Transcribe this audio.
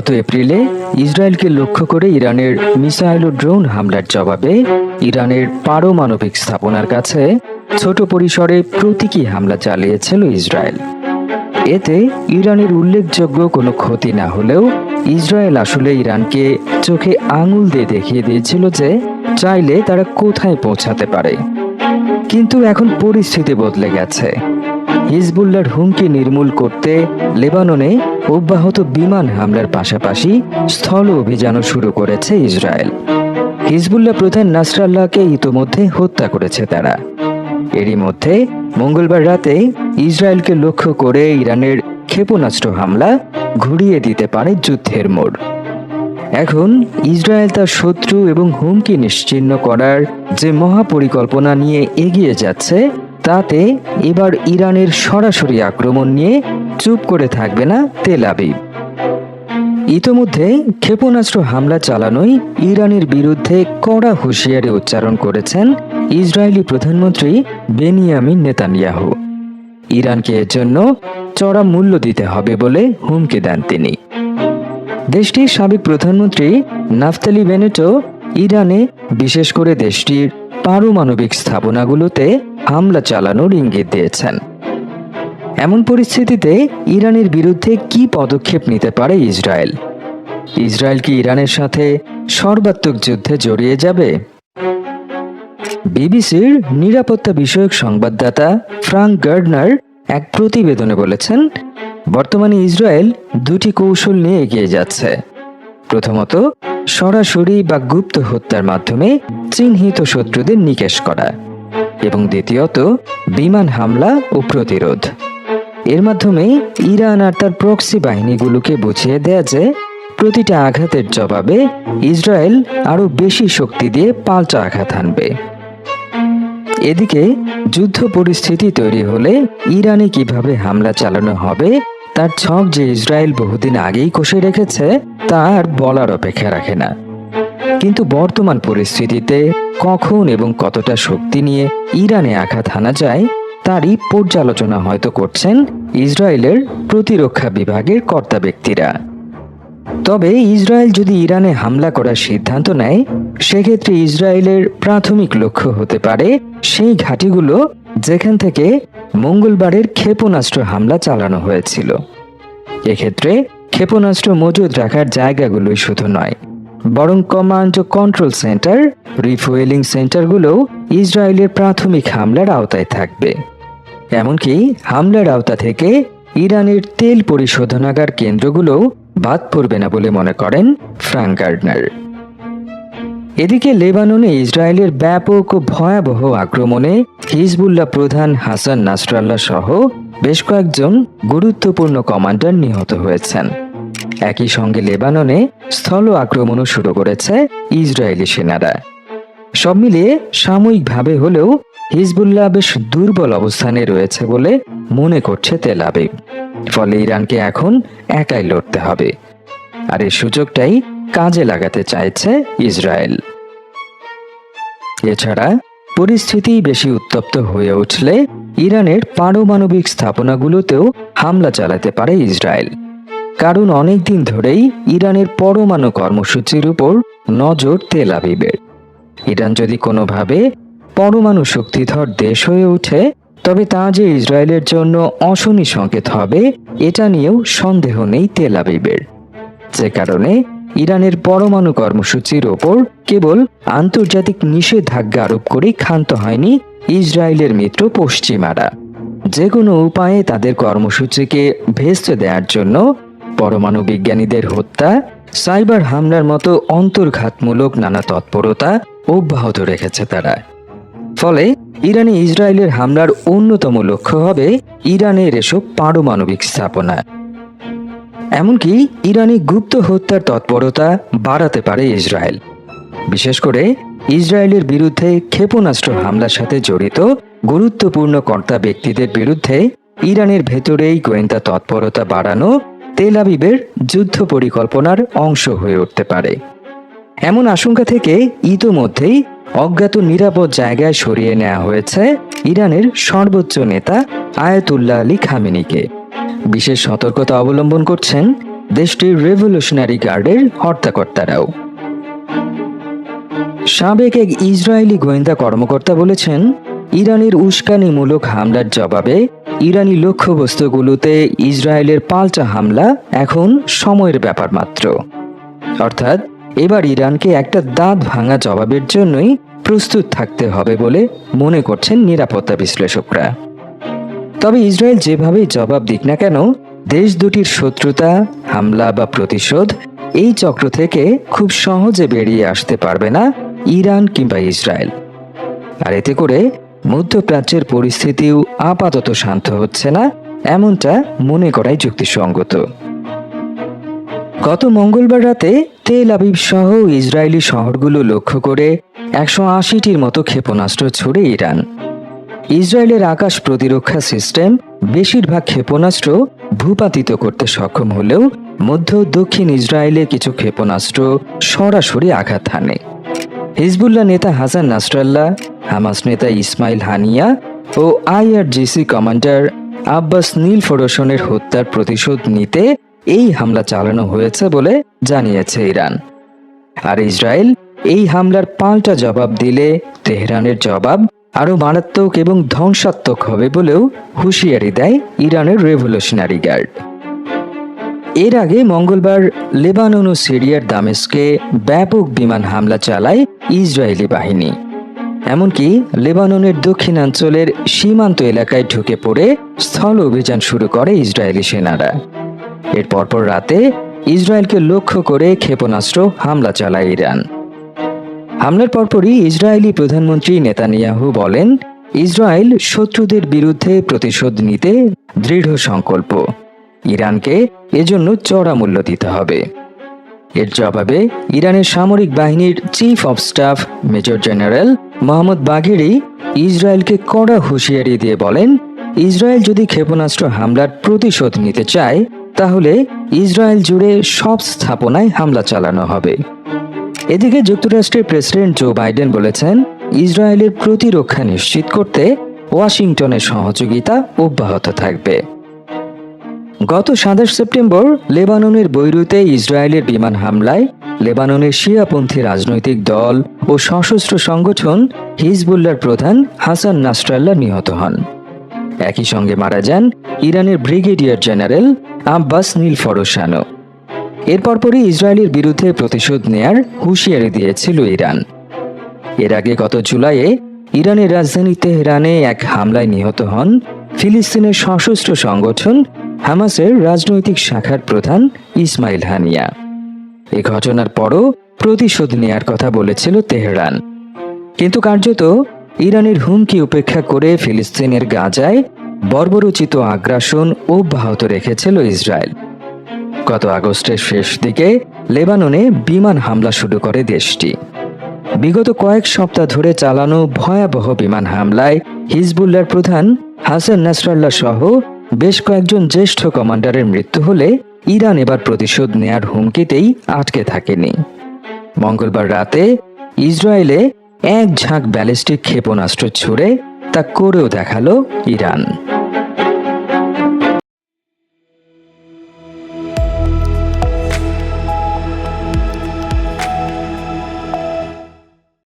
গত এপ্রিলে ইসরায়েলকে লক্ষ্য করে ইরানের মিসাইল ও ড্রোন হামলার জবাবে ইরানের পারমাণবিক স্থাপনার কাছে ছোট পরিসরে প্রতীকী হামলা চালিয়েছিল ইসরায়েল। এতে ইরানের উল্লেখযোগ্য কোনো ক্ষতি না হলেও ইসরায়েল আসলে ইরানকে চোখে আঙুল দিয়ে দেখিয়ে দিয়েছিল যে চাইলে তারা কোথায় পৌঁছাতে পারে। কিন্তু এখন পরিস্থিতি বদলে গেছে। হিজবুল্লার হুমকি নির্মূল করতে লেবাননে অব্যাহত বিমান হামলার পাশাপাশি স্থল অভিযানও শুরু করেছে ইসরায়েল। হিজবুল্লাহ প্রধান নাসরাল্লাহকে ইতোমধ্যে হত্যা করেছে তারা। এরই মধ্যে মঙ্গলবার রাতে ইসরায়েলকে লক্ষ্য করে ইরানের ক্ষেপণাস্ত্র হামলা ঘুরিয়ে দিতে পারে যুদ্ধের মোড়। এখন ইসরায়েল তার শত্রু এবং হুমকি নিশ্চিহ্ন করার যে মহাপরিকল্পনা নিয়ে এগিয়ে যাচ্ছে তাতে এবার ইরানের সরাসরি আক্রমণ নিয়ে চুপ করে থাকবে না তেল আবিব। ইতোমধ্যে ক্ষেপণাস্ত্র হামলা চালানোই ইরানের বিরুদ্ধে কড়া হুঁশিয়ারি উচ্চারণ করেছেন ইসরায়েলি প্রধানমন্ত্রী বেনিয়ামিন নেতানিয়াহু। ইরানকে এর জন্য চড়া মূল্য দিতে হবে বলে হুমকি দেন তিনি। দেশটির সাবেক প্রধানমন্ত্রী নাফতালি বেনেটো ইরানে বিশেষ করে দেশটির পারমাণবিক স্থাপনাগুলোতে হামলা চালানোর ইঙ্গিত দিয়েছেন। এমন পরিস্থিতিতে ইরানের বিরুদ্ধে কি পদক্ষেপ নিতে পারে ইসরায়েল? ইসরায়েল কি ইরানের সাথে সর্বাত্মক যুদ্ধে জড়িয়ে যাবে? বিবিসির নিরাপত্তা বিষয়ক সংবাদদাতা ফ্রাঙ্ক গার্ডনার এক প্রতিবেদনে বলেছেন, বর্তমানে ইসরায়েল দুটি কৌশল নিয়ে এগিয়ে যাচ্ছে। প্রথমত, সরাসরি বা গুপ্ত হত্যার মাধ্যমে চিহ্নিত শত্রুদের নিকেশ করা। এবং দ্বিতীয়ত, বিমান হামলা ও প্রতিরোধ। এর মাধ্যমে ইরান আর তার প্রক্সি বাহিনীগুলোকে বুঝিয়ে দেয়া যে, প্রতিটা আঘাতের জবাবে ইসরায়েল আরও বেশি শক্তি দিয়ে পাল্টা আঘাত হানবে। এদিকে, যুদ্ধ পরিস্থিতি তৈরি হলে ইরানে কীভাবে হামলা চালানো হবে তার ছক যে ইসরায়েল বহুদিন আগেই কষে রেখেছে, তার বলার অপেক্ষা রাখে না। কিন্তু বর্তমান পরিস্থিতিতে কখন এবং কতটা শক্তি নিয়ে ইরানে আঘাত হানা যায়, তারই পর্যালোচনা হয়তো করছেন ইসরায়েলের প্রতিরক্ষা বিভাগের কর্তা ব্যক্তিরা। তবে ইসরায়েল যদি ইরানে হামলা করার সিদ্ধান্ত নেয়, সেক্ষেত্রে ইসরায়েলের প্রাথমিক লক্ষ্য হতে পারে সেই ঘাঁটিগুলো যেখান থেকে মঙ্গলবারের ক্ষেপণাস্ত্র হামলা চালানো হয়েছিল। এক্ষেত্রে ক্ষেপণাস্ত্র মজুদ রাখার জায়গাগুলোই শুধু নয়, বরং কমান্ড কন্ট্রোল সেন্টার, রিফুয়েলিং সেন্টারগুলোও ইসরায়েলের প্রাথমিক হামলার আওতায় থাকবে। এমনকি হামলার আওতা থেকে ইরানের তেল পরিশোধনাগার কেন্দ্রগুলোও বাদ পড়বে না বলে মনে করেন ফ্রাঙ্ক গার্ডনার। এদিকে লেবাননে ইসরায়েলের ব্যাপক ও ভয়াবহ আক্রমণে হিজবুল্লাহ প্রধান হাসান নাসরাল্লাহ সহ বেশ কয়েকজন গুরুত্বপূর্ণ কমান্ডার নিহত হয়েছেন। একই সঙ্গে লেবাননে স্থল আক্রমণও শুরু করেছে ইসরায়েলি সেনারা। সব মিলিয়ে সাময়িকভাবে হলেও হিজবুল্লাহ বেশ দুর্বল অবস্থানে রয়েছে বলে মনে করছে তেল আবিব। ফলে ইরানকে এখন একাই লড়তে হবে। আর এই সুযোগটাই কাজে লাগাতে চাইছে ইসরায়েল। এছাড়া পরিস্থিতি বেশি উত্তপ্ত হয়ে উঠলে ইরানের পারমাণবিক স্থাপনাগুলোতেও হামলা চালাতে পারে ইসরায়েল। কারণ অনেক দিন ধরেই ইরানের পরমাণু কর্মসূচির উপর নজর তেল আবিবের। ইরান যদি কোনোভাবে পরমাণু শক্তিধর দেশ হয়ে ওঠে তবে তা যে ইসরায়েলের জন্য অশনি সংকেত হবে, এটা নিয়েও সন্দেহ নেই তেল আবিবের। যে কারণে ইরানের পরমাণু কর্মসূচির ওপর কেবল আন্তর্জাতিক নিষেধাজ্ঞা আরোপ করেই ক্ষান্ত হয়নি ইসরায়েলের মিত্র পশ্চিমারা। যে কোনো উপায়ে তাদের কর্মসূচিকে ভেস্তে দেওয়ার জন্য পরমাণু বিজ্ঞানীদের হত্যা, সাইবার হামলার মতো অন্তর্ঘাতমূলক নানা তৎপরতা অব্যাহত রেখেছে তারা। ফলে ইরানে ইসরায়েলের হামলার অন্যতম লক্ষ্য হবে ইরানের এসব পারমাণবিক স্থাপনা। এমনকি ইরানি গুপ্ত হত্যার তৎপরতা বাড়াতে পারে ইসরায়েল। বিশেষ করে ইসরায়েলের বিরুদ্ধে ক্ষেপণাস্ত্র হামলার সাথে জড়িত গুরুত্বপূর্ণ কর্তা ব্যক্তিদের বিরুদ্ধে ইরানের ভেতরেই গোয়েন্দা তৎপরতা বাড়ানো তেল আবিবের যুদ্ধ পরিকল্পনার অংশ হয়ে উঠতে পারে। এমন আশঙ্কা থেকে ইতোমধ্যেই অজ্ঞাত নিরাপদ জায়গায় সরিয়ে নেওয়া হয়েছে ইরানের সর্বোচ্চ নেতা আয়াতুল্লাহ আলী খামেনিকে। বিশেষ সতর্কতা অবলম্বন করছেন দেশটির রেভলিউশনারি গার্ডের হর্তাকর্তারাও। সাবেক এক ইসরায়েলি গোয়েন্দা কর্মকর্তা বলেছেন, ইরানের উস্কানিমূলক হামলার জবাবে ইরানি লক্ষ্যবস্তুগুলোতে ইসরায়েলের পাল্টা হামলা এখন সময়ের ব্যাপার মাত্র। অর্থাৎ এবার ইরানকে একটা দাঁত ভাঙা জবাবের জন্যই প্রস্তুত থাকতে হবে বলে মনে করছেন নিরাপত্তা বিশ্লেষকরা। তবে ইসরায়েল যেভাবেই জবাব দিক না কেন, দেশ দুটির শত্রুতা, হামলা বা প্রতিশোধ এই চক্র থেকে খুব সহজে বেরিয়ে আসতে পারবে না ইরান কিংবা ইসরায়েল। আর এতে করে মধ্যপ্রাচ্যের পরিস্থিতিও আপাতত শান্ত হচ্ছে না, এমনটা মনে করাই যুক্তিসঙ্গত। গত মঙ্গলবার রাতে তেল আবিব সহ ইসরায়েলি শহরগুলো লক্ষ্য করে একশো আশিটির মতো ক্ষেপণাস্ত্র ছুড়ে ইরান। ইসরায়েলের আকাশ প্রতিরক্ষা সিস্টেম বেশিরভাগ ক্ষেপণাস্ত্র ভূপাতিত করতে সক্ষম হলেও মধ্য দক্ষিণ ইসরায়েলে কিছু ক্ষেপণাস্ত্র সরাসরি আঘাত হানে। হিজবুল্লাহ নেতা হাসান নাসরাল্লাহ, হামাস নেতা ইসমাইল হানিয়া ও আইআরজিসি কমান্ডার আব্বাস নীল ফোরসনের হত্যার প্রতিশোধ নিতে এই হামলা চালানো হয়েছে বলে জানিয়েছে ইরান। আর ইসরায়েল এই হামলার পাল্টা জবাব দিলে তেহরানের জবাব আরও মারাত্মক এবং ধ্বংসাত্মক হবে বলেও হুঁশিয়ারি দেয় ইরানের রেভলিউশনারি গার্ড। এর আগে মঙ্গলবার লেবানন ও সিরিয়ার দামেস্কে ব্যাপক বিমান হামলা চালায় ইসরায়েলি বাহিনী। এমনকি লেবাননের দক্ষিণাঞ্চলের সীমান্ত এলাকায় ঢুকে পড়ে স্থল অভিযান শুরু করে ইসরায়েলি সেনারা। এর পরপর রাতে ইসরায়েলকে লক্ষ্য করে ক্ষেপণাস্ত্র হামলা চালায় ইরান। হামলার পরপরই ইসরায়েলি প্রধানমন্ত্রী নেতানিয়াহু বলেন, ইসরায়েল শত্রুদের বিরুদ্ধে প্রতিশোধ নিতে দৃঢ় সংকল্প। ইরানকে এজন্য চড়া মূল্য দিতে হবে। এর জবাবে ইরানের সামরিক বাহিনীর chief of staff major general Mohammad Bagheri ইসরায়েলকে কড়া হুঁশিয়ারি দিয়ে বলেন, ইসরায়েল যদি ক্ষেপণাস্ত্র হামলার প্রতিশোধ নিতে চায় তাহলে ইসরায়েল জুড়ে সব স্থাপনায় হামলা চালানো হবে। এদিকে যুক্তরাষ্ট্রের প্রেসিডেন্ট জো বাইডেন বলেছেন, ইসরায়েলের প্রতিরক্ষা নিশ্চিত করতে ওয়াশিংটনের সহযোগিতা অব্যাহত থাকবে। গত সাতাশ সেপ্টেম্বর লেবাননের বৈরুতে ইসরায়েলের বিমান হামলায় লেবাননের শিয়াপন্থী রাজনৈতিক দল ও সশস্ত্র সংগঠন হিজবুল্লার প্রধান হাসান নাসরাল্লাহ নিহত হন। একই সঙ্গে মারা যান ইরানের brigadier general Abbas Nilforoushan এর পরপরই ইসরায়েলের বিরুদ্ধে প্রতিশোধ নেয়ার হুঁশিয়ারি দিয়েছিল ইরান। এর আগে গত জুলাইয়ে ইরানের রাজধানী তেহরানে এক হামলায় নিহত হন ফিলিস্তিনের সশস্ত্র সংগঠন হামাসের রাজনৈতিক শাখার প্রধান ইসমাইল হানিয়া। এ ঘটনার পরও প্রতিশোধ নেয়ার কথা বলেছিল তেহরান। কিন্তু কার্যত ইরানের হুমকি উপেক্ষা করে ফিলিস্তিনের গাজায় বর্বরোচিত আগ্রাসন অব্যাহত রেখেছিল ইসরায়েল। গত আগস্টের শেষ দিকে লেবাননে বিমান হামলা শুরু করে দেশটি। বিগত কয়েক সপ্তাহ ধরে চালানো ভয়াবহ বিমান হামলায় হিজবুল্লার প্রধান হাসান নাসরাল্লাহ সহ বেশ কয়েকজন জ্যেষ্ঠ কমান্ডারের মৃত্যু হলে ইরান এবার প্রতিশোধ নেয়ার হুমকিতেই আটকে থাকেনি। মঙ্গলবার রাতে ইসরায়েলে এক ঝাঁক ব্যালিস্টিক ক্ষেপণাস্ত্র ছুড়ে তা করেও দেখাল ইরান।